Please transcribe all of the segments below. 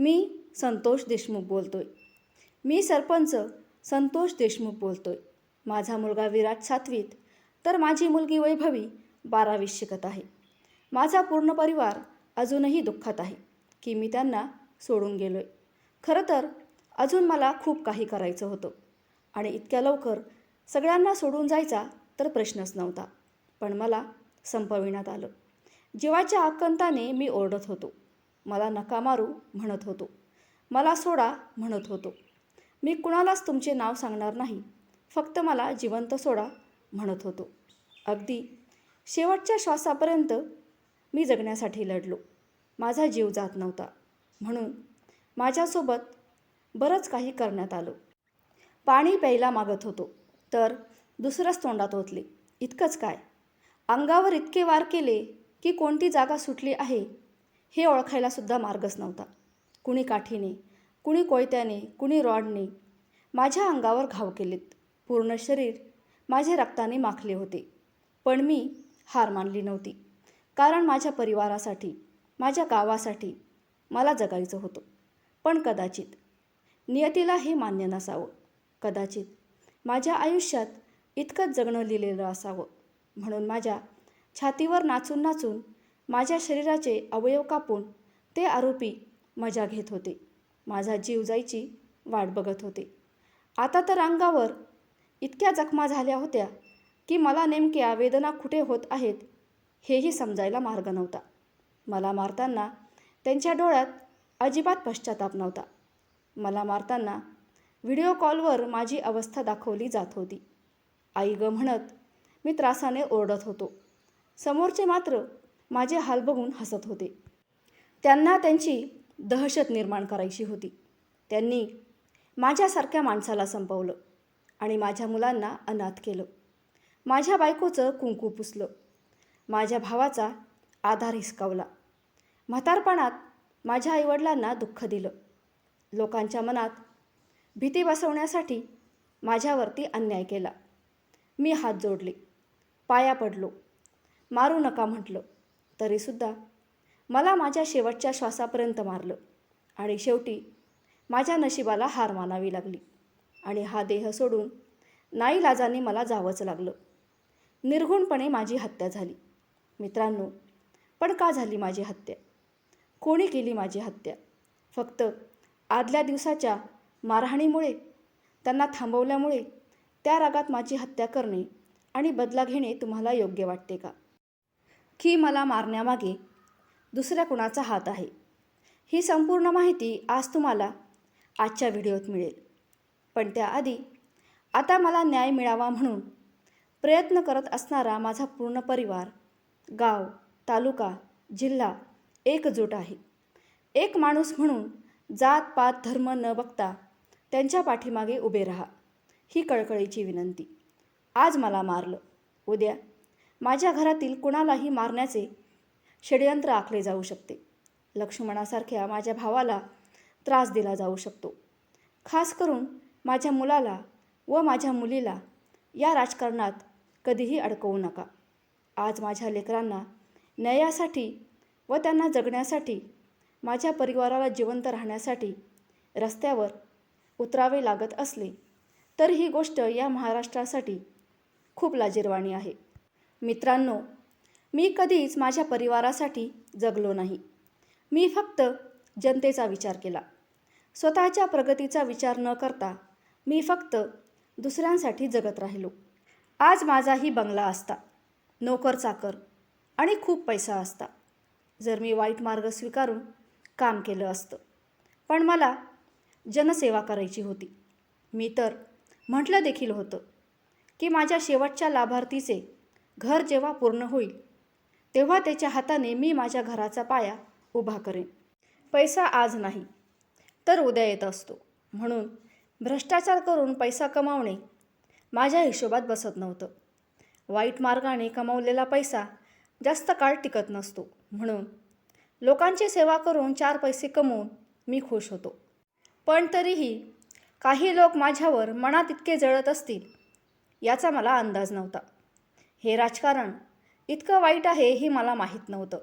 मी संतोष देशमुख बोलतोय. मी सरपंच संतोष देशमुख बोलतोय. माझा मुलगा विराट सातवीत तर माझी मुलगी वैभवी बारावीत शिकत आहे. माझा पूर्ण परिवार अजूनही दुःखात आहे की मी त्यांना सोडून गेलो आहे खरं तर अजून मला खूप काही करायचं होतं. आणि इतक्या लवकर सगळ्यांना सोडून जायचा तर प्रश्नच नव्हता पण मला संपविण्यात आलं. जीवाच्या आकंताने मी ओरडत होतो. मला नका मारू म्हणत होतो. मला सोडा म्हणत होतो. मी कुणालाच तुमचे नाव सांगणार नाही. फक्त मला जिवंत सोडा म्हणत होतो. अगदी. शेवटच्या श्वासापर्यंत मी जगण्यासाठी लढलो. माझा जीव जात नव्हता. म्हणून माझ्यासोबत बरंच काही करण्यात आलं. पाणी प्यायला मागत होतो. तर दुसरंच तोंडात ओतले. इतकंच काय? अंगावर इतके वार केले की कोणती जागा सुटली आहे? हे ओळखायलासुद्धा मार्गच नव्हता. कुणी काठीने कुणी कोयत्याने कुणी रॉडने माझ्या अंगावर घाव केलेत. पूर्ण शरीर माझ्या रक्ताने माखले होते. पण मी हार मानली नव्हती. कारण माझ्या परिवारासाठी माझ्या गावासाठी मला जगायचं होतं. पण कदाचित नियतीला हे मान्य नसावं. कदाचित माझ्या आयुष्यात इतकंच जगणं लिहिलेलं असावं. म्हणून माझ्या छातीवर नाचून नाचून माझ्या शरीराचे अवयव कापून ते आरोपी मजा घेत होते. माझा जीव जायची वाट बघत होते. आता तर अंगावर इतक्या जखमा झाल्या होत्या की मला नेमक्या वेदना कुठे होत आहेत हेही समजायला मार्ग नव्हता. मला मारताना त्यांच्या डोळ्यात अजिबात पश्चाताप नव्हता. मला मारताना व्हिडिओ कॉलवर माझी अवस्था दाखवली जात होती. आई ग म्हणत मी त्रासाने ओरडत होतो. समोरचे मात्र माझे हाल बघून हसत होते. त्यांना त्यांची दहशत निर्माण करायची होती. त्यांनी माझ्यासारख्या माणसाला संपवलं आणि माझ्या मुलांना अनाथ केलं. माझ्या बायकोचं कुंकू पुसलं. माझ्या भावाचा आधार हिसकावला. म्हातारपणात माझ्या आईवडिलांना दुःख दिलं. लोकांच्या मनात भीती बसवण्यासाठी माझ्यावरती अन्याय केला. मी हात जोडले. पाया पडलो. मारू नका म्हटलं. तरीसुद्धा मला माझ्या शेवटच्या श्वासापर्यंत मारलं. आणि शेवटी माझ्या नशिबाला हार मानावी लागली. आणि हा देह सोडून नाईलाजाने मला जावंच लागलं. निर्घुणपणे माझी हत्या झाली. मित्रांनो पण का झाली माझी हत्या? कोणी केली माझी हत्या? फक्त आदल्या दिवसाच्या मारहाणीमुळे त्यांना थांबवल्यामुळे त्या रागात माझी हत्या करणे आणि बदला घेणे तुम्हाला योग्य वाटते का? की मला मारण्यामागे दुसऱ्या कुणाचा हात आहे? ही संपूर्ण माहिती आज तुम्हाला आजच्या व्हिडिओत मिळेल. पण त्याआधी आता मला न्याय मिळावा म्हणून प्रयत्न करत असणारा माझा पूर्ण परिवार गाव तालुका जिल्हा एकजूट आहे. एक माणूस म्हणून जात पात धर्म न बघता त्यांच्या पाठीमागे उभे राहा ही कळकळीची विनंती. आज मला मारलं. उद्या माझ्या घरातील कुणालाही मारण्याचे षडयंत्र आखले जाऊ शकते. लक्ष्मणासारख्या माझ्या भावाला त्रास दिला जाऊ शकतो. खास करून माझ्या मुलाला व माझ्या मुलीला या राजकारणात कधीही अडकवू नका. आज माझ्या लेकरांना न्यायासाठी व त्यांना जगण्यासाठी माझ्या परिवाराला जिवंत राहण्यासाठी रस्त्यावर उतरावे लागत असले तर ही गोष्ट या महाराष्ट्रासाठी खूप लाजीरवाणी आहे. मित्रांनो मी कधीच माझ्या परिवारासाठी जगलो नाही. मी फक्त जनतेचा विचार केला. स्वतःच्या प्रगतीचा विचार न करता मी फक्त दुसऱ्यांसाठी जगत राहिलो. आज माझाही बंगला असता नोकर चाकर आणि खूप पैसा असता. जर मी वाईट मार्ग स्वीकारून काम केलं असतं पण मला जनसेवा करायची होती. मी तर म्हटलं देखील होतं की माझ्या शेवटच्या लाभार्थीचे घर जेव्हा पूर्ण होईल तेव्हा त्याच्या हाताने मी माझ्या घराचा पाया उभा करेन. पैसा आज नाही तर उद्या येत असतो. म्हणून भ्रष्टाचार करून पैसा कमावणे माझ्या हिशोबात बसत नव्हतं. वाईट मार्गाने कमावलेला पैसा जास्त काळ टिकत नसतो. म्हणून लोकांची सेवा करून चार पैसे कमवून मी खुश होतो. पण तरीही काही लोक माझ्यावर मनात इतके जळत असतील याचा मला अंदाज नव्हता. हे राजकारण इतकं वाईट आहे हे मला माहीत नव्हतं.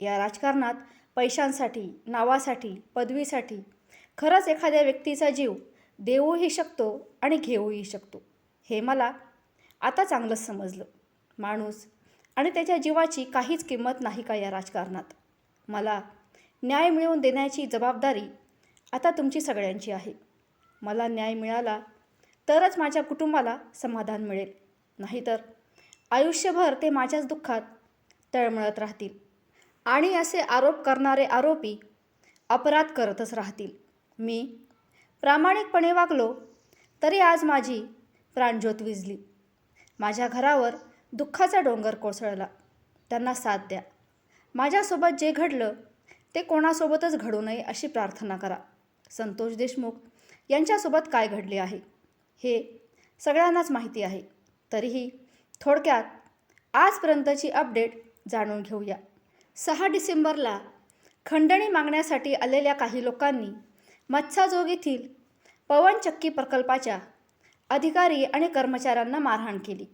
या राजकारणात पैशांसाठी नावासाठी पदवीसाठी खरंच एखाद्या व्यक्तीचा जीव देऊही शकतो आणि घेऊही शकतो. हे मला आता चांगलंच समजलं. माणूस आणि त्याच्या जीवाची काहीच किंमत नाही का या राजकारणात? मला न्याय मिळवून देण्याची जबाबदारी आता तुमची सगळ्यांची आहे. मला न्याय मिळाला तरच माझ्या कुटुंबाला समाधान मिळेल. नाहीतर आयुष्यभर ते माझ्याच दुःखात तळमळत राहतील. आणि असे आरोप करणारे आरोपी अपराध करतच राहतील. मी प्रामाणिकपणे वागलो तरी आज माझी प्राणज्योत विजली. माझ्या घरावर दुःखाचा डोंगर कोसळला. त्यांना साथ द्या. माझ्यासोबत जे घडलं ते कोणासोबतच घडू नये अशी प्रार्थना करा. संतोष देशमुख यांच्यासोबत काय घडले आहे हे सगळ्यांनाच माहिती आहे. तरीही थोडक्यात आजपर्यंतची अपडेट जाणून घेऊया. सहा डिसेंबरला खंडणी मागण्यासाठी आलेल्या काही लोकांनी मत्साजोग येथील पवनचक्की प्रकल्पाच्या अधिकारी आणि कर्मचाऱ्यांना मारहाण केली.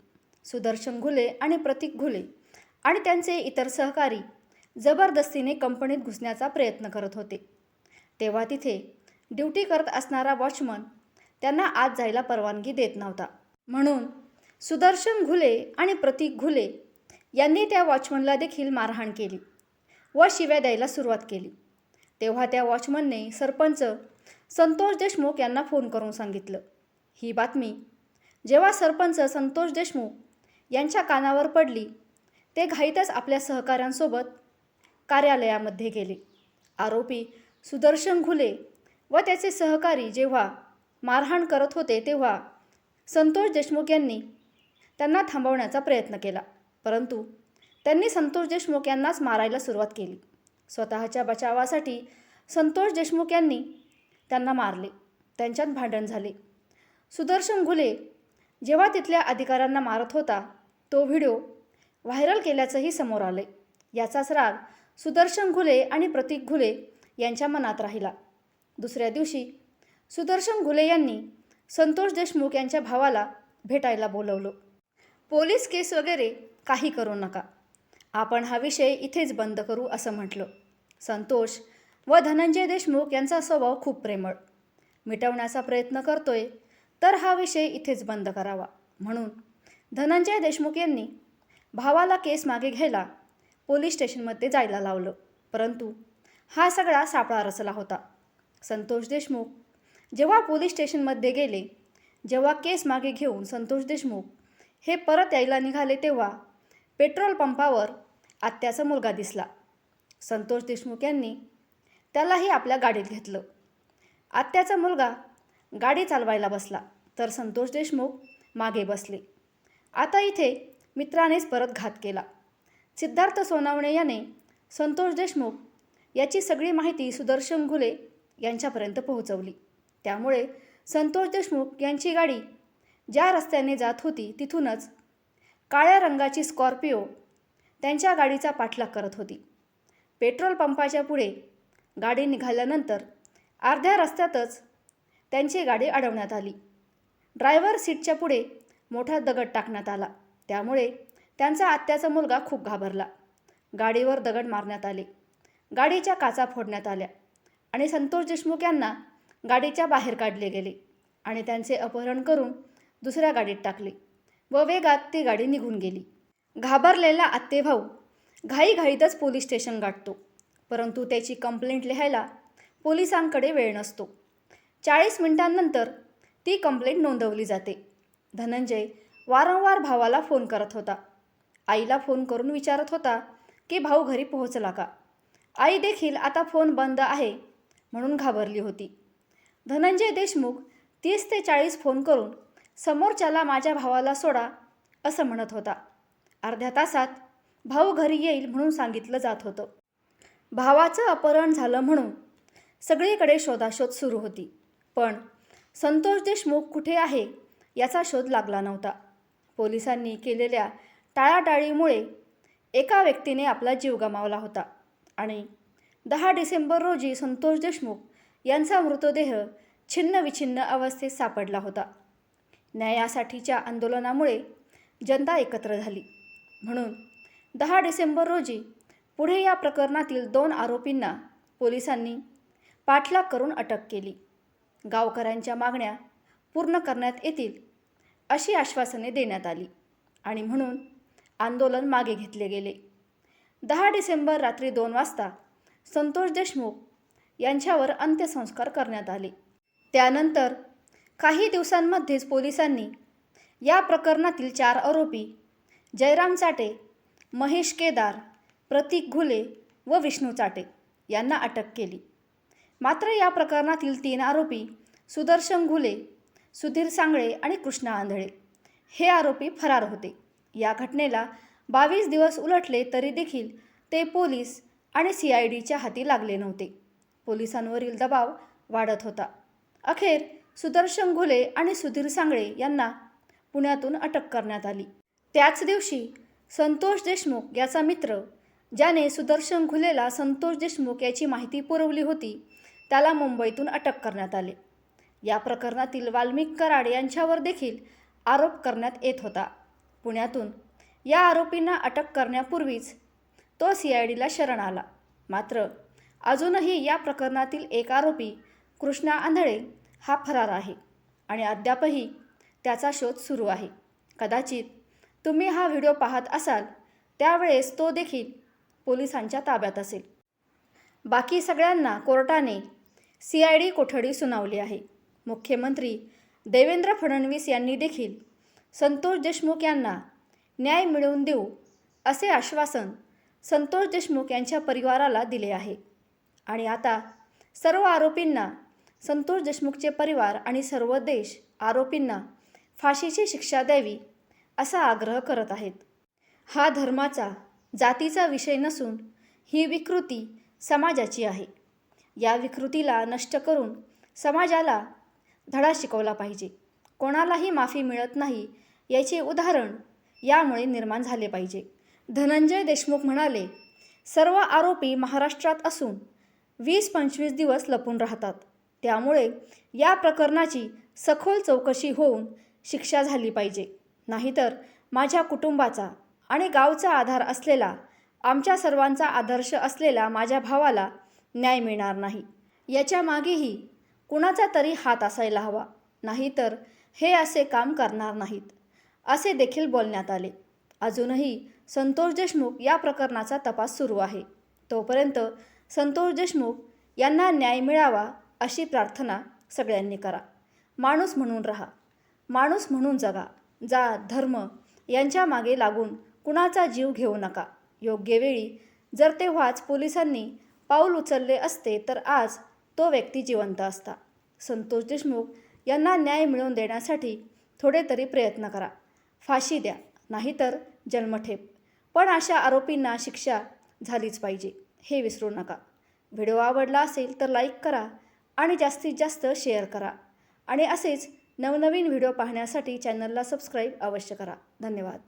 सुदर्शन घुले आणि प्रतीक घुले आणि त्यांचे इतर सहकारी जबरदस्तीने कंपनीत घुसण्याचा प्रयत्न करत होते. तेव्हा तिथे ड्युटी करत असणारा वॉचमन त्यांना आत जायला परवानगी देत नव्हता. म्हणून सुदर्शन घुले आणि प्रतीक घुले यांनी त्या वॉचमनला देखील मारहाण केली व शिव्या द्यायला सुरुवात केली. तेव्हा त्या वॉचमनने सरपंच संतोष देशमुख यांना फोन करून सांगितलं. ही बातमी जेव्हा सरपंच संतोष देशमुख यांच्या कानावर पडली ते घाईतच आपल्या सहकाऱ्यांसोबत कार्यालयामध्ये गेले. आरोपी सुदर्शन घुले व त्याचे सहकारी जेव्हा मारहाण करत होते तेव्हा संतोष देशमुख यांनी त्यांना थांबवण्याचा प्रयत्न केला. परंतु त्यांनी संतोष देशमुख यांनाच मारायला सुरुवात केली. स्वतःच्या बचावासाठी संतोष देशमुख यांनी त्यांना मारले. त्यांच्यात भांडण झाले. सुदर्शन घुले जेव्हा तिथल्या अधिकाऱ्यांना मारत होता तो व्हिडिओ व्हायरल केल्याचंही समोर आले याचाच राग सुदर्शन घुले आणि प्रतीक घुले यांच्या मनात राहिला. दुसऱ्या दिवशी सुदर्शन घुले यांनी संतोष देशमुख यांच्या भावाला भेटायला बोलवलं. पोलीस केस वगैरे काही करू नका. आपण हा विषय इथेच बंद करू असं म्हटलं. संतोष व धनंजय देशमुख यांचा स्वभाव खूप प्रेमळ. मिटवण्याचा प्रयत्न करतोय तर हा विषय इथेच बंद करावा. म्हणून धनंजय देशमुख यांनी भावाला केस मागे घ्यायला पोलीस स्टेशनमध्ये जायला लावलं. परंतु हा सगळा सापळा रचला होता. संतोष देशमुख जेव्हा पोलीस स्टेशनमध्ये गेले जेव्हा केस मागे घेऊन संतोष देशमुख हे परत यायला निघाले तेव्हा पेट्रोल पंपावर आत्याचा मुलगा दिसला. संतोष देशमुख यांनी त्यालाही आपल्या गाडीत घेतलं. आत्याचा मुलगा गाडी चालवायला बसला तर संतोष देशमुख मागे बसले. आता इथे मित्रानेच परत घात केला. सिद्धार्थ सोनावणे याने संतोष देशमुख याची सगळी माहिती सुदर्शन घुले यांच्यापर्यंत पोहोचवली. त्यामुळे संतोष देशमुख यांची गाडी ज्या रस्त्याने जात होती तिथूनच काळ्या रंगाची स्कॉर्पिओ त्यांच्या गाडीचा पाठलाग करत होती. पेट्रोल पंपाच्या पुढे गाडी निघाल्यानंतर अर्ध्या रस्त्यातच त्यांची गाडी अडवण्यात आली. ड्रायव्हर सीटच्या पुढे मोठा दगड टाकण्यात आला. त्यामुळे त्यांचा आत्याचा मुलगा खूप घाबरला. गाडीवर दगड मारण्यात आले. गाडीच्या काचा फोडण्यात आल्या आणि संतोष देशमुख यांना गाडीच्या बाहेर काढले गेले आणि त्यांचे अपहरण करून दुसऱ्या गाडीत टाकले. व वेगात ती गाडी निघून गेली. घाबरलेला आत्तेभाऊ घाईघाईतच पोलीस स्टेशन गाठतो. परंतु त्याची कंप्लेंट लिहायला पोलिसांकडे वेळ नसतो. चाळीस मिनिटांनंतर ती कंप्लेंट नोंदवली जाते. धनंजय वारंवार भावाला फोन करत होता. आईला फोन करून विचारत होता की भाऊ घरी पोहोचला का? आई देखील आता फोन बंद आहे म्हणून घाबरली होती. धनंजय देशमुख तीस ते चाळीस फोन करून समोरच्याला माझ्या भावाला सोडा असं म्हणत होता. अर्ध्या तासात भाऊ घरी येईल म्हणून सांगितलं जात होतं. भावाचं अपहरण झालं म्हणून सगळीकडे शोधाशोध सुरू होती. पण संतोष देशमुख कुठे आहे याचा शोध लागला नव्हता. पोलिसांनी केलेल्या टाळाटाळीमुळे एका व्यक्तीने आपला जीव गमावला होता आणि दहा डिसेंबर रोजी संतोष देशमुख यांचा मृतदेह छिन्नविछिन्न अवस्थेत सापडला होता. न्यायासाठीच्या आंदोलनामुळे जनता एकत्र झाली. म्हणून दहा डिसेंबर रोजी पुढे या प्रकरणातील दोन आरोपींना पोलिसांनी पाठलाग करून अटक केली. गावकऱ्यांच्या मागण्या पूर्ण करण्यात येतील अशी आश्वासने देण्यात आली आणि म्हणून आंदोलन मागे घेतले गेले. दहा डिसेंबर रात्री दोन वाजता संतोष देशमुख यांच्यावर अंत्यसंस्कार करण्यात आले. त्यानंतर काही दिवसांमध्येच पोलिसांनी या प्रकरणातील चार आरोपी जयराम चाटे महेश केदार प्रतीक घुले व विष्णू चाटे यांना अटक केली. मात्र या प्रकरणातील तीन आरोपी सुदर्शन घुले सुधीर सांगळे आणि कृष्णा आंधळे हे आरोपी फरार होते. या घटनेला बावीस दिवस उलटले तरी देखील ते पोलीस आणि सी आय डीच्या हाती लागले नव्हते. पोलिसांवरील दबाव वाढत होता. अखेर सुदर्शन घुले आणि सुधीर सांगळे यांना पुण्यातून अटक करण्यात आली. त्याच दिवशी संतोष देशमुख याचा मित्र ज्याने सुदर्शन घुलेला संतोष देशमुख याची माहिती पुरवली होती त्याला मुंबईतून अटक करण्यात आले. या प्रकरणातील वाल्मिक कराड यांच्यावर देखील आरोप करण्यात येत होता. पुण्यातून या आरोपींना अटक करण्यापूर्वीच तो सी आय डीला शरण आला. मात्र अजूनही या प्रकरणातील एक आरोपी कृष्णा आंधळे हा फरार आहे आणि अद्यापही त्याचा शोध सुरू आहे. कदाचित तुम्ही हा व्हिडिओ पाहत असाल त्यावेळेस तो देखील पोलिसांच्या ताब्यात असेल. बाकी सगळ्यांना कोर्टाने सी आय डी कोठडी सुनावली आहे. मुख्यमंत्री देवेंद्र फडणवीस यांनी देखील संतोष देशमुख यांना न्याय मिळवून देऊ असे आश्वासन संतोष देशमुख यांच्या परिवाराला दिले आहे. आणि आता सर्व आरोपींना संतोष देशमुखचे परिवार आणि सर्व देश आरोपींना फाशीची शिक्षा द्यावी असा आग्रह करत आहेत. हा धर्माचा जातीचा विषय नसून ही विकृती समाजाची आहे. या विकृतीला नष्ट करून समाजाला धडा शिकवला पाहिजे. कोणालाही माफी मिळत नाही याचे उदाहरण यामुळे निर्माण झाले पाहिजे. धनंजय देशमुख म्हणाले सर्व आरोपी महाराष्ट्रात असून वीस पंचवीस दिवस लपून राहतात. त्यामुळे या प्रकरणाची सखोल चौकशी होऊन शिक्षा झाली पाहिजे. नाहीतर माझ्या कुटुंबाचा आणि गावचा आधार असलेला आमच्या सर्वांचा आदर्श असलेला माझ्या भावाला न्याय मिळणार नाही. याच्या मागेही कुणाचा तरी हात असायला हवा. नाहीतर हे असे काम करणार नाहीत. असे देखील बोलण्यात आले. अजूनही संतोष देशमुख या प्रकरणाचा तपास सुरू आहे. तोपर्यंत संतोष देशमुख यांना न्याय मिळावा अशी प्रार्थना सगळ्यांनी करा. माणूस म्हणून राहा. माणूस म्हणून जगा. जात धर्म यांच्या मागे लागून कुणाचा जीव घेऊ नका. योग्य वेळी जर तेव्हाच पोलिसांनी पाऊल उचलले असते तर आज तो व्यक्ती जिवंत असता. संतोष देशमुख यांना न्याय मिळवून देण्यासाठी थोडे तरी प्रयत्न करा. फाशी द्या नाहीतर जन्मठेप. पण अशा आरोपींना शिक्षा झालीच पाहिजे. हे विसरू नका. व्हिडिओ आवडला असेल तर लाईक करा. आणि जास्तीत जास्त शेअर करा. आणि असेच नवनवीन व्हिडिओ पाहण्यासाठी चॅनलला सबस्क्राईब अवश्य करा. धन्यवाद.